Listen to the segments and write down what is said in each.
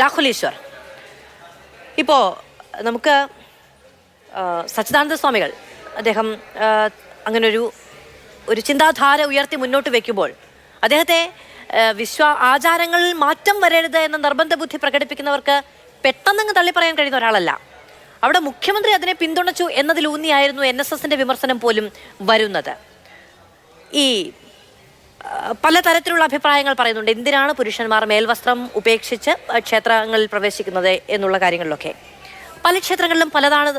രാഹുൽ ഈശ്വർ ഇപ്പോൾ നമുക്ക് സച്ചിദാനന്ദ സ്വാമികൾ അദ്ദേഹം അങ്ങനെ അങ്ങനൊരു ഒരു ചിന്താധാര ഉയർത്തി മുന്നോട്ട് വെക്കുമ്പോൾ അദ്ദേഹത്തെ വിശ്വ ആചാരങ്ങളിൽ മാറ്റം വരരുത് എന്ന നിർബന്ധ ബുദ്ധി പ്രകടിപ്പിക്കുന്നവർക്ക് പെട്ടെന്നങ്ങ് തള്ളിപ്പറയാൻ കഴിയുന്ന ഒരാളല്ല. അവിടെ മുഖ്യമന്ത്രി അതിനെ പിന്തുണച്ചു എന്നതിലൂന്നിയായിരുന്നു എൻ എസ് എസിന്റെ വിമർശനം പോലും വരുന്നത്. ഈ പലതരത്തിലുള്ള അഭിപ്രായങ്ങൾ പറയുന്നുണ്ട്. എന്തിനാണ് പുരുഷന്മാർ മേൽവസ്ത്രം ഉപേക്ഷിച്ച് ക്ഷേത്രങ്ങളിൽ പ്രവേശിക്കുന്നത് എന്നുള്ള കാര്യങ്ങളിലൊക്കെ? പല ക്ഷേത്രങ്ങളിലും പലതാണ്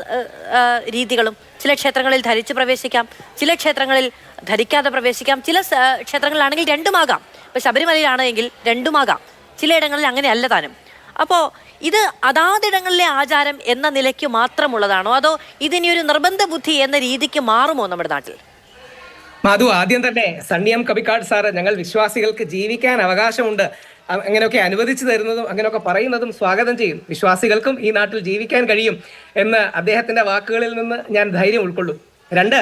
രീതികളും. ചില ക്ഷേത്രങ്ങളിൽ ധരിച്ച് പ്രവേശിക്കാം ചില ക്ഷേത്രങ്ങളിൽ ധരിക്കാതെ പ്രവേശിക്കാം. ചില ക്ഷേത്രങ്ങളിലാണെങ്കിൽ രണ്ടുമാകാം. ഇപ്പം ശബരിമലയിലാണെങ്കിൽ രണ്ടുമാകാം. ചിലയിടങ്ങളിൽ അങ്ങനെ അല്ല താനും. അപ്പോൾ ഇത് അതാതിടങ്ങളിലെ ആചാരം എന്ന നിലയ്ക്ക് മാത്രമുള്ളതാണോ? അതോ ഇതിനി ഒരു നിർബന്ധ ബുദ്ധി എന്ന രീതിക്ക് മാറുമോ നമ്മുടെ നാട്ടിൽ? മാധു ആദ്യം തന്നെ സണ്ണിയം കബിക്കാട് സാറ് ഞങ്ങൾ വിശ്വാസികൾക്ക് ജീവിക്കാൻ അവകാശമുണ്ട്. അങ്ങനെയൊക്കെ അനുവദിച്ചു തരുന്നതും അങ്ങനെയൊക്കെ പറയുന്നതും സ്വാഗതം ചെയ്യും. വിശ്വാസികൾക്കും ഈ നാട്ടിൽ ജീവിക്കാൻ കഴിയും എന്ന് അദ്ദേഹത്തിന്റെ വാക്കുകളിൽ നിന്ന് ഞാൻ ധൈര്യം ഉൾക്കൊള്ളും. രണ്ട്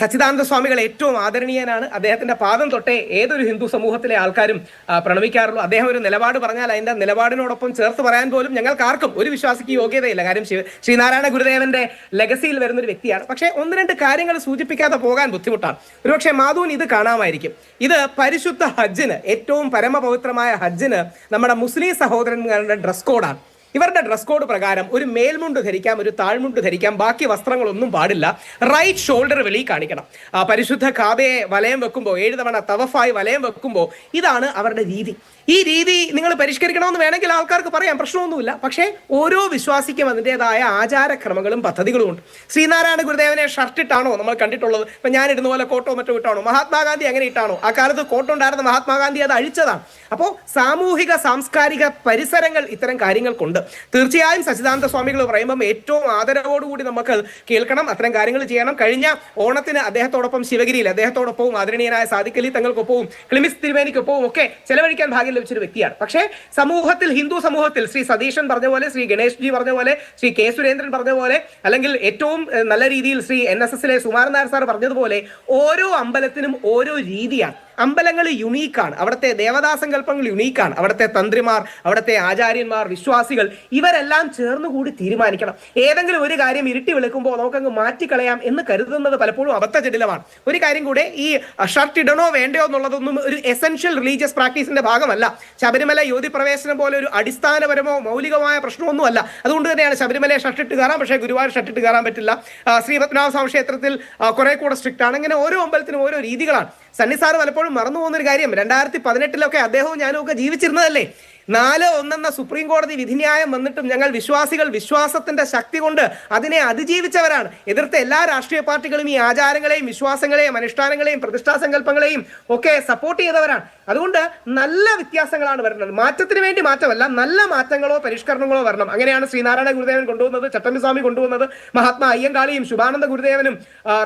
സച്ചിദാനന്ദ സ്വാമികൾ ഏറ്റവും ആദരണീയനാണ്. അദ്ദേഹത്തിന്റെ പാദം തൊട്ടേ ഏതൊരു ഹിന്ദു സമൂഹത്തിലെ ആൾക്കാരും പ്രണമിക്കാറുള്ളൂ. അദ്ദേഹം ഒരു നിലപാട് പറഞ്ഞാൽ അതിന്റെ നിലപാടിനോടൊപ്പം ചേർത്ത് പറയാൻ പോലും ഞങ്ങൾക്ക് ആർക്കും ഒരു വിശ്വാസിക്ക് യോഗ്യതയില്ല. കാര്യം ശ്രീനാരായണ ഗുരുദേവന്റെ ലെഗസിയിൽ വരുന്ന ഒരു വ്യക്തിയാണ്. പക്ഷേ ഒന്ന് രണ്ട് കാര്യങ്ങൾ സൂചിപ്പിക്കാതെ പോകാൻ ബുദ്ധിമുട്ടാണ്. ഒരുപക്ഷെ മാധുവിന് ഇത് കാണാമായിരിക്കും. ഇത് പരിശുദ്ധ ഹജ്ജിന് ഏറ്റവും പരമപവിത്രമായ ഹജ്ജിന് നമ്മുടെ മുസ്ലിം സഹോദരന്മാരുടെ ഡ്രസ് കോഡാണ് ഇവരുടെ ഡ്രസ് കോഡ് പ്രകാരം ഒരു മേൽമുണ്ട് ധരിക്കാം ഒരു താഴ്മുണ്ട് ധരിക്കാം ബാക്കി വസ്ത്രങ്ങളൊന്നും പാടില്ല. റൈറ്റ് ഷോൾഡർ വെളി കാണിക്കണം. പരിശുദ്ധ കാബയെ വലയം വെക്കുമ്പോൾ ഏഴ് തവണ തവഫായി വലയം വെക്കുമ്പോൾ ഇതാണ് അവരുടെ രീതി. ഈ രീതി നിങ്ങൾ പരിഷ്കരിക്കണമെന്ന് വേണമെങ്കിൽ ആൾക്കാർക്ക് പറയാം പ്രശ്നമൊന്നുമില്ല. പക്ഷേ ഓരോ വിശ്വാസിക്കും അതിന്റെതായ ആചാരക്രമങ്ങളും പദ്ധതികളും ഉണ്ട്. ശ്രീനാരായണ ഗുരുദേവനെ ഷർട്ട് ഇട്ടാണോ നമ്മൾ കണ്ടിട്ടുള്ളത്? ഇപ്പം ഞാൻ ഇടുന്ന പോലെ കോട്ടോ മറ്റോ ഇട്ടാണോ? മഹാത്മാഗാന്ധി അങ്ങനെ ഇട്ടാണോ? ആ കാലത്ത് കോട്ടോ ഉണ്ടായിരുന്ന മഹാത്മാഗാന്ധി അത് അഴിച്ചതാണ്. അപ്പോൾ സാമൂഹിക സാംസ്കാരിക പരിസരങ്ങൾ ഇത്തരം കാര്യങ്ങൾക്കുണ്ട്. തീർച്ചയായും സച്ചിദാനന്ദ സ്വാമികൾ പറയുമ്പം ഏറ്റവും ആദരവോടുകൂടി നമുക്ക് കേൾക്കണം. അത്തരം കാര്യങ്ങൾ ചെയ്യണം. കഴിഞ്ഞ ഓണത്തിന് അദ്ദേഹത്തോടൊപ്പം ശിവഗിരിയിൽ അദ്ദേഹത്തോടൊപ്പവും ആദരണീയനായ സാദിഖലി തങ്ങൾക്കൊപ്പവും ക്ലിമിസ് തിരുവേനിക്കൊപ്പവും ഒക്കെ ചെലവഴിക്കാൻ ഭാഗ്യം ലഭിച്ചൊരു വ്യക്തിയാണ്. പക്ഷേ സമൂഹത്തിൽ ഹിന്ദു സമൂഹത്തിൽ ശ്രീ സതീശൻ പറഞ്ഞ പോലെ ശ്രീ ഗണേഷ് ജി പറഞ്ഞ പോലെ ശ്രീ കെ സുരേന്ദ്രൻ പറഞ്ഞ പോലെ അല്ലെങ്കിൽ ഏറ്റവും നല്ല രീതിയിൽ ശ്രീ എൻ എസ് എസിലെ സുമാരൻ സാർ പറഞ്ഞതുപോലെ ഓരോ അമ്പലത്തിനും ഓരോ രീതിയാണ്. അമ്പലങ്ങൾ യുണീക്കാണ് അവിടുത്തെ ദേവതാസങ്കല്പങ്ങൾ യുണീക്കാണ് അവിടുത്തെ തന്ത്രിമാർ അവിടുത്തെ ആചാര്യന്മാർ വിശ്വാസികൾ ഇവരെല്ലാം ചേർന്നുകൂടി തീരുമാനിക്കണം. ഏതെങ്കിലും ഒരു കാര്യം ഇരുട്ടി വിളിക്കുമ്പോൾ നമുക്കങ്ങ് മാറ്റിക്കളയാം എന്ന് കരുതുന്നത് പലപ്പോഴും അബദ്ധജടിലമാണ്. ഒരു കാര്യം കൂടെ ഈ ഷർട്ട് ഇടണോ വേണ്ടയോ എന്നുള്ളതൊന്നും ഒരു എസെൻഷ്യൽ റിലീജിയസ് പ്രാക്ടീസിന്റെ ഭാഗമല്ല. ശബരിമല യുവതി പ്രവേശനം പോലെ ഒരു അടിസ്ഥാനപരമോ മൗലികമായ പ്രശ്നമൊന്നുമല്ല. അതുകൊണ്ട് തന്നെയാണ് ശബരിമല ഷർട്ട് ഇട്ട് കയറാം പക്ഷേ ഗുരുവായൂർ ഷർട്ട് ഇട്ട് കയറാൻ പറ്റില്ല. ശ്രീ പത്മനാഭസ്വാമി ക്ഷേത്രത്തിൽ ആ, കുറെ കൂടെ സ്ട്രിക്റ്റ് ആണ്. അങ്ങനെ ഓരോ അമ്പലത്തിനും ഓരോ രീതികളാണ്. സണ്ണി സാർ പലപ്പോഴും മറന്നു പോകുന്ന ഒരു കാര്യം. രണ്ടായിരത്തി പതിനെട്ടിലൊക്കെ അദ്ദേഹവും ഞാനും ഒക്കെ ജീവിച്ചിരുന്നതല്ലേ? നാല് ഒന്നെന്ന സുപ്രീം കോടതി വിധിന്യായം വന്നിട്ടും ഞങ്ങൾ വിശ്വാസികൾ വിശ്വാസത്തിന്റെ ശക്തി കൊണ്ട് അതിനെ അതിജീവിച്ചവരാണ്. എതിർത്ത എല്ലാ രാഷ്ട്രീയ പാർട്ടികളും ഈ ആചാരങ്ങളെയും വിശ്വാസങ്ങളെയും അനുഷ്ഠാനങ്ങളെയും പ്രതിഷ്ഠാ സങ്കല്പങ്ങളെയും ഒക്കെ സപ്പോർട്ട് ചെയ്തവരാണ്. അതുകൊണ്ട് നല്ല വ്യത്യാസങ്ങളാണ് വരുന്നത്. മാറ്റത്തിന് വേണ്ടി മാറ്റമല്ല നല്ല മാറ്റങ്ങളോ പരിഷ്കരണങ്ങളോ വരണം. അങ്ങനെയാണ് ശ്രീനാരായണ ഗുരുദേവൻ കൊണ്ടുവന്നത് ചട്ടമ്പിസ്വാമി കൊണ്ടുവന്നത് മഹാത്മാ അയ്യങ്കാളിയും ശുഭാനന്ദ ഗുരുദേവനും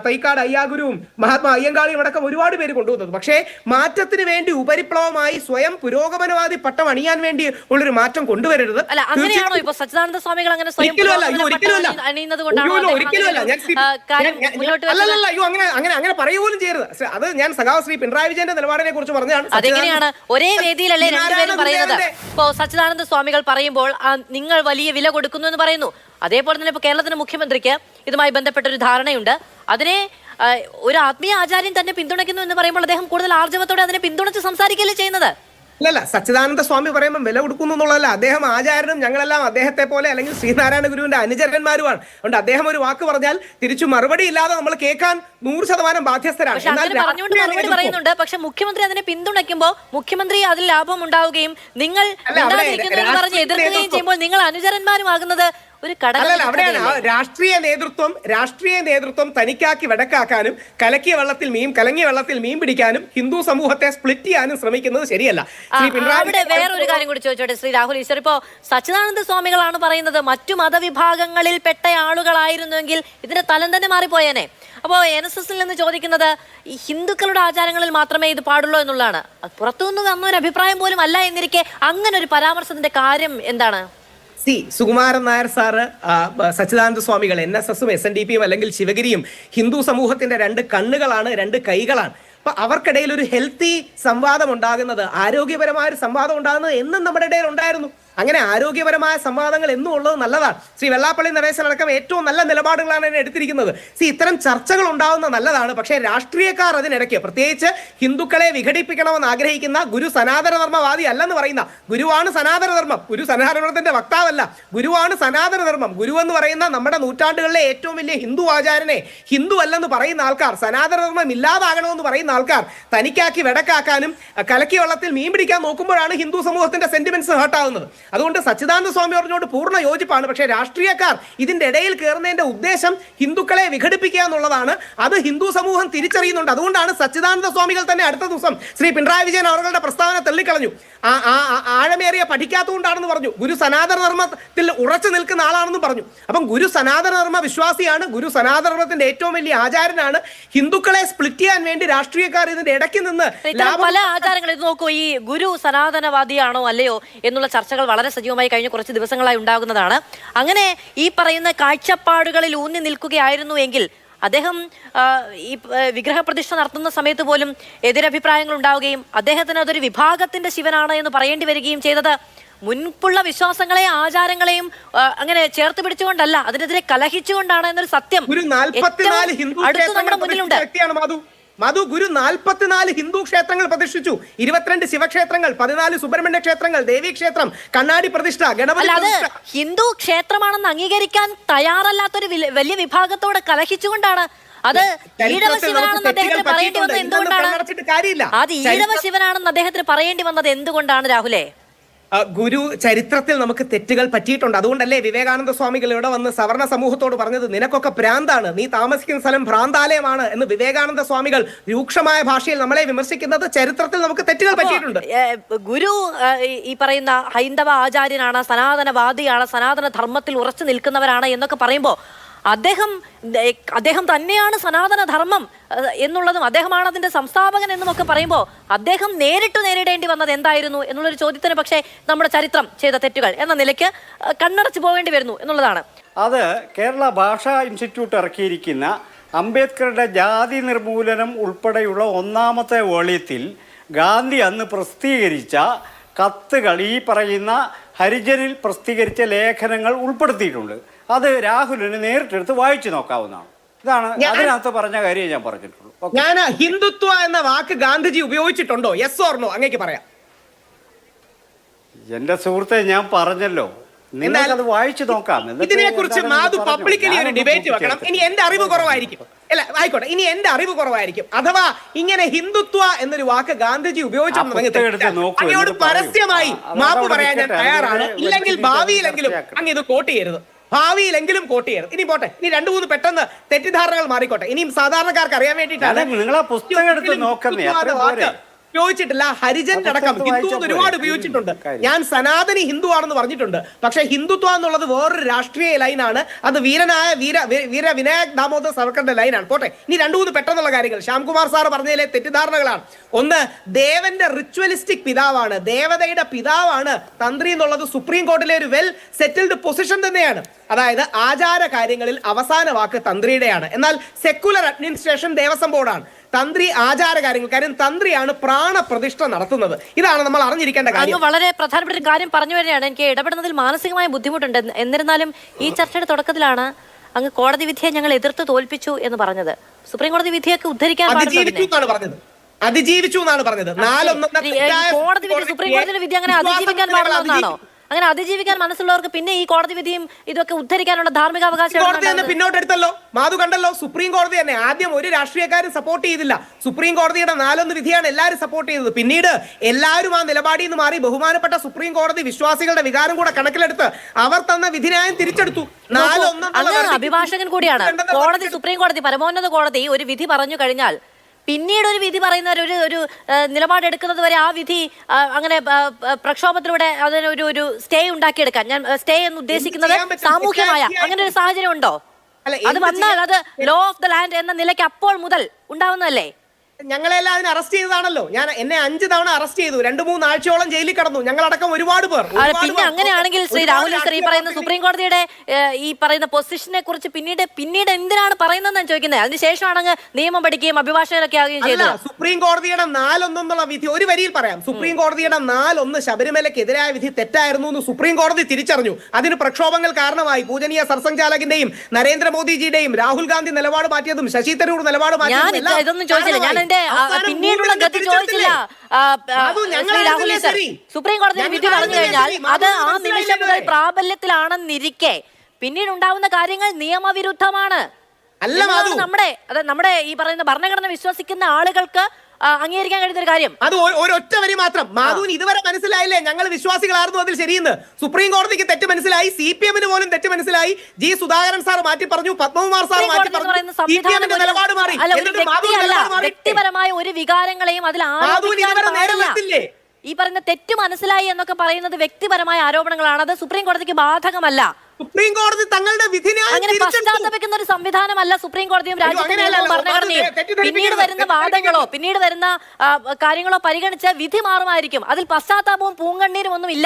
തൈക്കാട് അയ്യാഗുരുവും മഹാത്മാ അയ്യങ്കാളിയും അടക്കം ഒരുപാട് പേര് കൊണ്ടുവന്നത്. പക്ഷേ മാറ്റത്തിന് വേണ്ടി ഉപരിപ്ലവമായി സ്വയം പുരോഗമനവാദി പട്ടം അണിയാൻ വേണ്ടി ഉള്ളൊരു മാറ്റം കൊണ്ടുവരരുത്. അല്ല അങ്ങനെയാണോ ഇപ്പൊ സച്ചിദാനന്ദ സ്വാമികൾ അങ്ങനെ. അങ്ങനെ അങ്ങനെ അങ്ങനെ പറയുക പോലും ചെയ്യരുത്. അത് ഞാൻ സഖാവ് ശ്രീ പിണറായി വിജയന്റെ നിലപാടിനെ കുറിച്ച് പറഞ്ഞാണ് അതെങ്ങനെയാണ്? ഒരേ വേദിയിലല്ലേ രണ്ടുപേരും പറയുന്നത്. ഇപ്പോ സച്ചിദാനന്ദ സ്വാമികൾ പറയുമ്പോൾ നിങ്ങൾ വലിയ വില കൊടുക്കുന്നു എന്ന് പറയുന്നു. അതേപോലെ തന്നെ ഇപ്പൊ കേരളത്തിന്റെ മുഖ്യമന്ത്രിക്ക് ഇതുമായി ബന്ധപ്പെട്ട ഒരു ധാരണയുണ്ട്. അതിനെ ഒരു ആത്മീയ ആചാര്യൻ തന്നെ പിന്തുണയ്ക്കുന്നു എന്ന് പറയുമ്പോൾ അദ്ദേഹം കൂടുതൽ ആർജവത്തോടെ അതിനെ പിന്തുണച്ച് സംസാരിക്കുകയല്ലേ ചെയ്യുന്നത്? അല്ലല്ല സച്ചിദാനന്ദ സ്വാമി പറയുമ്പോൾ വില കൊടുക്കുന്നു എന്നുള്ളതല്ല അദ്ദേഹം ആചാര്യനും ഞങ്ങളെല്ലാം അദ്ദേഹത്തെ പോലെ അല്ലെങ്കിൽ ശ്രീനാരായണ ഗുരുവിന്റെ അനുചരന്മാരുമാണ്. അതുകൊണ്ട് അദ്ദേഹം ഒരു വാക്ക് പറഞ്ഞാൽ തിരിച്ചു മറുപടി ഇല്ലാതെ നമ്മൾ കേൾക്കാൻ നൂറ് ശതമാനം ബാധ്യസ്ഥരാണ്. പക്ഷെ മുഖ്യമന്ത്രി അതിനെ പിന്തുണയ്ക്കുമ്പോൾ മുഖ്യമന്ത്രി അതിൽ ലാഭം ഉണ്ടാവുകയും നിങ്ങൾ ചെയ്യുമ്പോൾ നിങ്ങൾ അനുചരന്മാരുമാകുന്നത് ഒരു അവിടെയാണ് രാഷ്ട്രീയ നേതൃത്വം രാഷ്ട്രീയ നേതൃത്വം തനിക്കാക്കി വടക്കാക്കാനും കലക്കിയ വെള്ളത്തിൽ മീൻ കലങ്ങിയ വെള്ളത്തിൽ മീൻ പിടിക്കാനും ഹിന്ദു സമൂഹത്തെ സ്പ്ലിറ്റ് ചെയ്യാനും ശ്രമിക്കുന്നത് ശരിയല്ല. അവിടെ വേറൊരു കാര്യം കൂടി ചോദിച്ചോട്ടെ? ശ്രീ രാഹുൽ ഈശ്വർ ഇപ്പോ സച്ചിദാനന്ദ സ്വാമികളാണ് പറയുന്നത് മറ്റു മതവിഭാഗങ്ങളിൽ പെട്ട ആളുകളായിരുന്നുവെങ്കിൽ ഇതിന്റെ തലം തന്നെ മാറിപ്പോയേനെ. അപ്പോൾ എൻ എസ് എസിൽ നിന്ന് ചോദിക്കുന്നത് ഈ ഹിന്ദുക്കളുടെ ആചാരങ്ങളിൽ മാത്രമേ ഇത് പാടുള്ളൂ എന്നുള്ളതാണ്. പുറത്തുനിന്ന് വന്ന ഒരു അഭിപ്രായം പോലും അല്ല എന്നിരിക്കെ അങ്ങനെ ഒരു പരാമർശത്തിന്റെ കാര്യം എന്താണ്? സി സുകുമാരൻ നായർ സാറ് സച്ചിദാനന്ദ സ്വാമികൾ എൻ എസ് എസും എസ് എൻ ഡി പിയും അല്ലെങ്കിൽ ശിവഗിരിയും ഹിന്ദു സമൂഹത്തിന്റെ രണ്ട് കണ്ണുകളാണ് രണ്ട് കൈകളാണ്. അപ്പൊ അവർക്കിടയിൽ ഒരു ഹെൽത്തി സംവാദം ഉണ്ടാകുന്നത് ആരോഗ്യപരമായ ഒരു സംവാദം ഉണ്ടാകുന്നത് എന്നും നമ്മുടെ ഇടയിൽ ഉണ്ടായിരുന്നു. അങ്ങനെ ആരോഗ്യപരമായ സംവാദങ്ങൾ എന്നും ഉള്ളത് നല്ലതാണ്. ശ്രീ വെള്ളാപ്പള്ളി നടേശൻ അടക്കം ഏറ്റവും നല്ല നിലപാടുകളാണ് എന്നെ എടുത്തിരിക്കുന്നത്. സി ഇത്തരം ചർച്ചകൾ ഉണ്ടാവുന്ന നല്ലതാണ്. പക്ഷേ രാഷ്ട്രീയക്കാർ അതിനിടയ്ക്ക് പ്രത്യേകിച്ച് ഹിന്ദുക്കളെ വിഘടിപ്പിക്കണമെന്ന് ആഗ്രഹിക്കുന്ന ഗുരു സനാതനധർമ്മവാദി അല്ലെന്ന് പറയുന്ന ഗുരുവാണ് സനാതനധർമ്മം. ഗുരു സനാതനധർമ്മത്തിന്റെ വക്താവല്ല. ഗുരുവാണ് സനാതനധർമ്മം. ഗുരു എന്ന് പറയുന്ന നമ്മുടെ നൂറ്റാണ്ടുകളിലെ ഏറ്റവും വലിയ ഹിന്ദു ആചാരനെ ഹിന്ദു അല്ലെന്ന് പറയുന്ന ആൾക്കാർ സനാതനധർമ്മം ഇല്ലാതാകണമെന്ന് പറയുന്ന ആൾക്കാർ തനിക്കാക്കി വെടക്കാക്കാനും കലക്കി വള്ളത്തിൽ മീൻ പിടിക്കാൻ നോക്കുമ്പോഴാണ് ഹിന്ദു സമൂഹത്തിന്റെ സെന്റിമെന്റ്സ് ഹേർട്ടാവുന്നത് അതുകൊണ്ട് സച്ചിദാനന്ദ സ്വാമി പറഞ്ഞോട് പൂർണ യോജിപ്പാണ്. പക്ഷേ രാഷ്ട്രീയക്കാർ ഇതിന്റെ ഇടയിൽ കയറുന്നതിന്റെ ഉദ്ദേശം ഹിന്ദുക്കളെ വിഘടിപ്പിക്കുക എന്നുള്ളതാണ്. അത് ഹിന്ദു സമൂഹം തിരിച്ചറിയുന്നുണ്ട്. അതുകൊണ്ടാണ് സച്ചിദാനന്ദ സ്വാമികൾ തന്നെ അടുത്ത ദിവസം ശ്രീ പിണറായി വിജയൻ അവരുടെ പ്രസ്താവന തള്ളിക്കളഞ്ഞു. ആഴമേറിയ പഠിക്കാത്തതുകൊണ്ടാണെന്ന് പറഞ്ഞു. ഗുരു സനാതന ധർമ്മത്തിൽ ഉറച്ചു നിൽക്കുന്ന ആളാണെന്ന് പറഞ്ഞു. അപ്പം ഗുരു സനാതന ധർമ്മ വിശ്വാസിയാണ്. ഗുരു സനാതന ധർമ്മത്തിന്റെ ഏറ്റവും വലിയ ആചാരനാണ് ഹിന്ദുക്കളെ സ്പ്ലിറ്റ് ചെയ്യാൻ വേണ്ടി രാഷ്ട്രീയക്കാർ ഇതിന്റെ ഇടയ്ക്ക് നിന്ന് പല ആചാരങ്ങൾ ഇത് നോക്കൂ. ഈ ഗുരു സനാതനവാദിയാണോ അല്ലയോ എന്നുള്ള ചർച്ചകൾ വളരെ സജീവമായി കഴിഞ്ഞ കുറച്ച് ദിവസങ്ങളായി ഉണ്ടാകുന്നതാണ്. അങ്ങനെ ഈ പറയുന്ന കാഴ്ചപ്പാടുകളിൽ ഊന്നി നിൽക്കുകയായിരുന്നു എങ്കിൽ അദ്ദേഹം ഈ വിഗ്രഹപ്രതിഷ്ഠ നടത്തുന്ന സമയത്ത് പോലും എതിരഭിപ്രായങ്ങൾ ഉണ്ടാവുകയും അദ്ദേഹത്തിന് അതൊരു വിഭാഗത്തിന്റെ ശിവനാണ് എന്ന് പറയേണ്ടി വരികയും ചെയ്തത്. മുൻപുള്ള വിശ്വാസങ്ങളെയും ആചാരങ്ങളെയും അങ്ങനെ ചേർത്ത് പിടിച്ചുകൊണ്ടല്ല അതിനെതിരെ കലഹിച്ചുകൊണ്ടാണ് എന്നൊരു സത്യം അടുത്ത് നമ്മുടെ മുന്നിലുണ്ട്. മധു ഗുരു നാൽപ്പത്തിനാല് ഹിന്ദു ക്ഷേത്രങ്ങൾ പ്രതിഷ്ഠിച്ചു. ഇരുപത്തിരണ്ട് ശിവക്ഷേത്രങ്ങൾ പതിനാല് സുബ്രഹ്മണ്യ ക്ഷേത്രങ്ങൾ ദേവീ ക്ഷേത്രം കണ്ണാടി പ്രതിഷ്ഠ ഗണപതി ഹിന്ദു ക്ഷേത്രമാണെന്ന് അംഗീകരിക്കാൻ തയ്യാറല്ലാത്തൊരു വില- വലിയ വിഭാഗത്തോട് കലഹിച്ചുകൊണ്ടാണ്. അത് ഈഴവ ശിവനാണെന്ന് അദ്ദേഹത്തിന് തെറ്റുകൾ പറയേണ്ടി വന്നത് എന്തുകൊണ്ടാണ്? കാര്യമില്ല. അത് ഈഴവ ശിവനാണെന്ന് അദ്ദേഹത്തിന് പറയേണ്ടി വന്നത് എന്തുകൊണ്ടാണ് രാഹുലേ? ഗുരു ചരിത്രത്തിൽ നമുക്ക് തെറ്റുകൾ പറ്റിയിട്ടുണ്ട്. അതുകൊണ്ടല്ലേ വിവേകാനന്ദ സ്വാമികൾ ഇവിടെ വന്ന് സവർണ സമൂഹത്തോട് പറഞ്ഞത് നിനക്കൊക്കെ ഭ്രാന്താണ്. നീ താമസിക്കുന്ന സ്ഥലം ഭ്രാന്താലയമാണ് എന്ന് വിവേകാനന്ദ സ്വാമികൾ രൂക്ഷമായ ഭാഷയിൽ നമ്മളെ വിമർശിക്കുന്നത് ചരിത്രത്തിൽ നമുക്ക് തെറ്റുകൾ പറ്റിയിട്ടുണ്ട്. ഗുരു ഈ- പറയുന്ന ഹൈന്ദവ ആചാര്യനാണ് സനാതനവാദിയാണ് സനാതന ധർമ്മത്തിൽ ഉറച്ചു നിൽക്കുന്നവരാണ് എന്നൊക്കെ പറയുമ്പോൾ അദ്ദേഹം അദ്ദേഹം തന്നെയാണ് സനാതന ധർമ്മം എന്നുള്ളതും അദ്ദേഹമാണ് അതിന്റെ സംസ്ഥാപകൻ എന്നും ഒക്കെ പറയുമ്പോൾ അദ്ദേഹം നേരിട്ട് നേരിടേണ്ടി വന്നത് എന്തായിരുന്നു എന്നുള്ളൊരു ചോദ്യത്തിന് പക്ഷേ നമ്മുടെ ചരിത്രം ചെയ്ത തെറ്റുകൾ എന്ന നിലയ്ക്ക് കണ്ണടച്ചു പോകേണ്ടി വരുന്നു എന്നുള്ളതാണ്. അത് കേരള ഭാഷാ ഇൻസ്റ്റിറ്റ്യൂട്ട് ഇറക്കിയിരിക്കുന്ന അംബേദ്കറുടെ ജാതി നിർമൂലനം ഉൾപ്പെടെയുള്ള ഒന്നാമത്തെ വോളിയത്തിൽ ഗാന്ധി അന്ന് പ്രസിദ്ധീകരിച്ച കത്തുകൾ ഈ പറയുന്ന ഹരിജനിൽ പ്രസിദ്ധീകരിച്ച ലേഖനങ്ങൾ ഉൾപ്പെടുത്തിയിട്ടുണ്ട്. അത് രാഹുലിന് നേരിട്ടെടുത്ത് വായിച്ചു നോക്കാവുന്നതാണ്. ഇതാണ് അതിനകത്ത് പറഞ്ഞ കാര്യം ഞാൻ പറഞ്ഞിട്ടുള്ളൂ. ഞാൻ ഹിന്ദുത്വ എന്ന വാക്ക് ഗാന്ധിജി ഉപയോഗിച്ചിട്ടുണ്ടോ? യെസ് ഓർണോ അങ്ങേക്ക് പറയാം. എന്റെ സുഹൃത്തെ ഞാൻ പറഞ്ഞല്ലോ. നിങ്ങൾക്കത് വായിച്ചു നോക്കാം. ഇതിനെ കുറിച്ച് മാധു പബ്ലിക്കലി ഒരു ഡിബേറ്റ് വെക്കണം. ഇനി എന്റെ അറിവ് കുറവായിരിക്കും. അല്ല ആയിക്കോട്ടെ. ഇനി എന്റെ അറിവ് കുറവായിരിക്കും. അഥവാ ഇങ്ങനെ ഹിന്ദുത്വ എന്നൊരു വാക്ക് ഗാന്ധിജി ഉപയോഗിച്ചോട് അങ്ങയോട് പരസ്യമായി മാപ്പ് പറയാൻ ഞാൻ തയ്യാറാണ്. ഇല്ലെങ്കിൽ ഭാവിയിലെങ്കിലും അങ്ങ് ഇത് കോട്ട് ചെയ്യരുത്. ഭാവിയിലെങ്കിലും കോട്ട് ചെയ്യരുത്. ഇനി പോട്ടെ. ഇനി രണ്ടു മൂന്ന് പെട്ടെന്ന് തെറ്റിദ്ധാരണകൾ മാറിക്കോട്ടെ. ഇനിയും സാധാരണക്കാർക്ക് അറിയാൻ വേണ്ടിയിട്ടാണ് നിങ്ങൾ ആ പുസ്തകം എടുത്ത് നോക്കുന്നേ, ഉപയോഗിച്ചിട്ടില്ല. ഹരിജൻ അടക്കം ഹിന്ദു എന്ന് ഒരുപാട് ഉപയോഗിച്ചിട്ടുണ്ട്. ഞാൻ സനാതനി ഹിന്ദു ആണെന്ന് പറഞ്ഞിട്ടുണ്ട്. പക്ഷെ ഹിന്ദുത്വം എന്നുള്ളത് വേറൊരു രാഷ്ട്രീയ ലൈനാണ്. അത് വീരനായ വീര വീര വിനായക് ദാമോദർ സർക്കാരിന്റെ ലൈനാണ്. പോട്ടെ. ഇനി രണ്ടു മൂന്ന് പെട്ടെന്നുള്ള കാര്യങ്ങൾ. ശ്യാംകുമാർ സാർ പറഞ്ഞതിലെ തെറ്റിദ്ധാരണകളാണ്. ഒന്ന് ദേവന്റെ റിച്വലിസ്റ്റിക് പിതാവാണ്. ദേവതയുടെ പിതാവാണ് തന്ത്രി എന്നുള്ളത് സുപ്രീം കോർട്ടിലെ ഒരു വെൽ സെറ്റിൽഡ് പൊസിഷൻ തന്നെയാണ്. അതായത് ആചാര കാര്യങ്ങളിൽ അവസാന വാക്ക് തന്ത്രിയുടെയാണ്. എന്നാൽ സെക്കുലർ അഡ്മിനിസ്ട്രേഷൻ ദേവസ്വം ബോർഡാണ് തന്ത്രി ആചാര കാര്യങ്ങൾ. കാര്യം തന്ത്രിയാണ് പ്രാണപ്രതിഷ്ഠ നടത്തുന്നത്. ഇതാണ് നമ്മൾ അറിഞ്ഞിരിക്കേണ്ട കാര്യം. വളരെ പ്രധാനപ്പെട്ട ഒരു കാര്യം പറഞ്ഞു വരികയാണ്. എനിക്ക് ഇടപെടുന്നതിൽ മാനസികമായ ബുദ്ധിമുട്ടുണ്ട്. എന്നിരുന്നാലും ഈ ചർച്ചയുടെ തുടക്കത്തിലാണ് അങ്ങ് കോടതി വിധിയെ ഞങ്ങൾ എതിർത്ത് തോൽപ്പിച്ചു എന്ന് പറഞ്ഞത്. സുപ്രീം കോടതി വിധിയൊക്കെ ഉദ്ധരിക്കാൻ എന്നാണ് പറഞ്ഞത്. അതിജീവിച്ചു എന്നാണ് പറഞ്ഞത്. നാലൊന്നും കോടതി വിധി സുപ്രീം കോടതിയുടെ വിധി അങ്ങനെ അതിജീവിക്കാൻ പാടില്ല പാടുള്ളതാണോ അങ്ങനെ അതിജീവിക്കാൻ മനസ്സുള്ളവർക്ക് പിന്നെ ഈ കോടതി വിധിയും ഇതൊക്കെ ഉദ്ധരിക്കാനുള്ള ധാർമ്മിക അവകാശം കോടതി തന്നെ പിന്നോട്ടെടുത്തല്ലോ. മാധു കണ്ടല്ലോ? സുപ്രീം കോടതി തന്നെ. ആദ്യം ഒരു രാഷ്ട്രീയക്കാരും സപ്പോർട്ട് ചെയ്തില്ല. സുപ്രീം കോടതിയുടെ നാലൊന്ന് വിധിയാണ് എല്ലാവരും സപ്പോർട്ട് ചെയ്തത്. പിന്നീട് എല്ലാവരും ആ നിലപാടിൽ നിന്ന് മാറി ബഹുമാനപ്പെട്ട സുപ്രീം കോടതി വിശ്വാസികളുടെ വികാരം കൂടെ കണക്കിലെടുത്ത് അവർ തന്ന വിധിന്യായം തിരിച്ചെടുത്തു. നാലൊന്നും അങ്ങ് അഭിഭാഷകൻ കൂടിയാണ്. കോടതി സുപ്രീം കോടതി പരമോന്നത കോടതി ഒരു വിധി പറഞ്ഞു കഴിഞ്ഞാൽ പിന്നീട് ഒരു വിധി പറയുന്നവർ ഒരു ഒരു നിലപാടെടുക്കുന്നത് വരെ ആ വിധി അങ്ങനെ പ്രക്ഷോഭത്തിലൂടെ അതിനൊരു ഒരു സ്റ്റേ ഉണ്ടാക്കിയെടുക്കാൻ. ഞാൻ സ്റ്റേ എന്ന് ഉദ്ദേശിക്കുന്നത് സാമൂഹ്യമായ അങ്ങനെ ഒരു സാഹചര്യം ഉണ്ടോ? അത് വന്നാൽ അത് ലോ ഓഫ് ദ ലാൻഡ് എന്ന നിലയ്ക്ക് അപ്പോൾ മുതൽ ഉണ്ടാവുന്നതല്ലേ? ഞങ്ങളെല്ലാം അതിന് അറസ്റ്റ് ചെയ്തതാണല്ലോ. ഞാൻ എന്നെ അഞ്ച് തവണ അറസ്റ്റ് ചെയ്തു. രണ്ടു മൂന്ന് ആഴ്ചയോളം ജയിലിൽ കടന്നു. ഞങ്ങൾ അടക്കം ഒരുപാട് പേർ. പിന്നെ. അങ്ങനെയാണെങ്കിൽ ശ്രീ രാഹുൽ ശ്രീ ഈ പറയുന്ന സുപ്രീം കോടതിയുടെ ഈ പറയുന്ന പൊസിഷനെ കുറിച്ച് പിന്നീട് പിന്നീട് എന്തിനാണ് പറയുന്നതെന്ന് ഞാൻ ചോദിക്കുന്നത്? അതിനുശേഷമാണ് അങ്ങ് നിയമം പഠിക്കുകയും അഭിഭാഷകരൊക്കെ ആവുകയും ചെയ്തു സുപ്രീം കോടതിയുടെ നാലൊന്നുള്ള വിധി ഒരു വരിയിൽ പറയാം. സുപ്രീം കോടതിയുടെ നാലൊന്ന് ശബരിമലക്കെതിരായ വിധി തെറ്റായിരുന്നു എന്ന് സുപ്രീം കോടതി തിരിച്ചറിഞ്ഞു. അതിന് പ്രക്ഷോഭങ്ങൾ കാരണമായി. പൂജനീയ സർസംഘചാലകിന്റെയും നരേന്ദ്രമോദിജിയുടെയും രാഹുൽ ഗാന്ധി നിലപാട് മാറ്റിയതും ശശി തരൂർ നിലപാട് മാറ്റിയതും അവസാനം പിന്നീടുള്ള ഗതി ചോദിച്ചില്ല. ശ്രീ രാഹുൽ സുപ്രീം കോടതി വിധി പറഞ്ഞു കഴിഞ്ഞാൽ അത് ആ നിമിഷം മുതൽ പ്രാബല്യത്തിലാണെന്നിരിക്കെ. പിന്നീട് ഉണ്ടാവുന്ന കാര്യങ്ങൾ നിയമവിരുദ്ധമാണ്. അല്ല, മാധു. നമ്മുടെ അതെ നമ്മുടെ ഈ പറയുന്ന ഭരണഘടന വിശ്വസിക്കുന്ന ആളുകൾക്ക് അംഗീകരിക്കാൻ കഴിയുന്ന ഒരു കാര്യം. അത് ഒരൊറ്റ വരി മാത്രം. മാധുവിന് ഇതുവരെ മനസ്സിലായില്ലേ? ഞങ്ങൾ വിശ്വാസികളായിരുന്നു അതിൽ ശരിയെന്ന്. സുപ്രീം കോടതിക്ക് തെറ്റ് മനസ്സിലായി സി പി എമ്മിന് പോലും തെറ്റ് മനസ്സിലായി. ജി സുധാകരൻ സാർ മാറ്റി പറഞ്ഞു പത്മകുമാർ സാർ മാറ്റി പറഞ്ഞു. സി പി സംവിധാനം എമ്മിന്റെ നിലപാട് മാറി. വ്യക്തിപരമായ ഒരു വികാരങ്ങളെയും അതിൽ മാധുവിന് ഇതുവരെ നേരം? ഈ പറയുന്ന തെറ്റ് മനസ്സിലായി എന്നൊക്കെ പറയുന്നത് വ്യക്തിപരമായ ആരോപണങ്ങളാണ്. അത് സുപ്രീം കോടതിക്ക് ബാധകമല്ല. സുപ്രീം കോടതി തങ്ങളുടെ അങ്ങനെ. പശ്ചാത്തപിക്കുന്ന ഒരു സംവിധാനമല്ല സുപ്രീം കോടതിയും രാജ്യത്തിനും ഭരണഘടനയും. പിന്നീട് വരുന്ന വാദങ്ങളോ പിന്നീട് വരുന്ന കാര്യങ്ങളോ പരിഗണിച്ച് വിധി മാറുമായിരിക്കും. അതിൽ പശ്ചാത്താപവും പൂങ്കണ്ണീരും ഒന്നും ഇല്ല